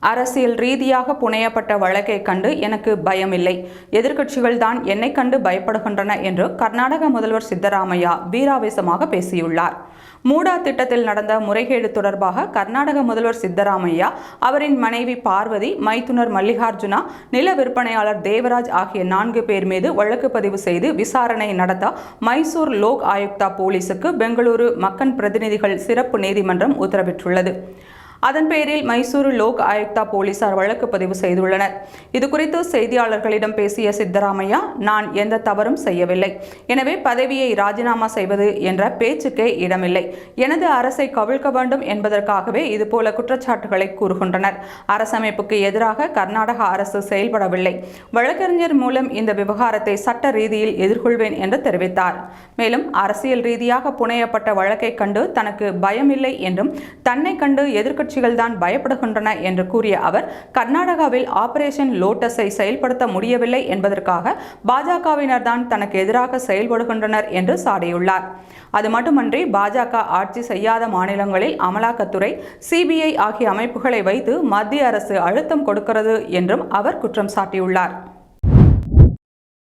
அரசியல் ரீதியாக புனையப்பட்ட வழக்கை கண்டு எனக்கு பயமில்லை. எதிர்க்கட்சிகள் தான் என்னை கண்டு பயப்படுகின்றன என்று கர்நாடக முதல்வர் சித்தராமையா வீராவேசமாக பேசியுள்ளார். மூடா திட்டத்தில் நடந்த முறைகேடு தொடர்பாக கர்நாடக முதல்வர் சித்தராமையா அவரின் மனைவி பார்வதி மைத்துனர் மல்லிகார்ஜுனா நில விற்பனையாளர் தேவராஜ் ஆகிய நான்கு பேர் மீது வழக்கு பதிவு செய்து விசாரணை நடத்த மைசூர் லோக் ஆயுக்தா போலீசுக்கு பெங்களூரு மக்கன் பிரதிநிதிகள் சிறப்பு நீதிமன்றம் உத்தரவிட்டுள்ளது. அதன் பேரில் மைசூரு லோக் ஆயுக்தா போலீசார் வழக்கு பதிவு செய்துள்ளனர். இதுகுறித்து செய்தியாளர்களிடம் பேசிய சித்தராமையா நான் எந்த தவறும் செய்யவில்லை. எனவே பதவியை ராஜினாமா செய்வது என்ற பேச்சுக்கே இடமில்லை. எனது அரசை கவிழ்க்க வேண்டும் என்பதற்காகவே இதுபோல குற்றச்சாட்டுகளை கூறுகின்றனர். அரசமைப்புக்கு எதிராக கர்நாடக அரசு செயல்படவில்லை. வழக்கறிஞர் மூலம் இந்த விவகாரத்தை சட்ட ரீதியில் எதிர்கொள்வேன் என்று தெரிவித்தார். மேலும் அரசியல் ரீதியாக புனையப்பட்ட வழக்கை கண்டு தனக்கு பயமில்லை என்றும் தன்னை கண்டு எதிர்க்க எதிர்க்கட்சிகள் தான் பயப்படுகின்றன என்று கூறிய அவர் கர்நாடகாவில் ஆபரேஷன் லோட்டஸை செயல்படுத்த முடியவில்லை என்பதற்காக பாஜகவினர் தான் தனக்கு எதிராக செயல்படுகின்றனர் என்று சாடியுள்ளார். அது மட்டுமன்றி பாஜக ஆட்சி செய்யாத மாநிலங்களில் அமலாக்கத்துறை சிபிஐ ஆகிய அமைப்புகளை வைத்து மத்திய அரசு அழுத்தம் கொடுக்கிறது என்றும் அவர் குற்றம் சாட்டியுள்ளார்.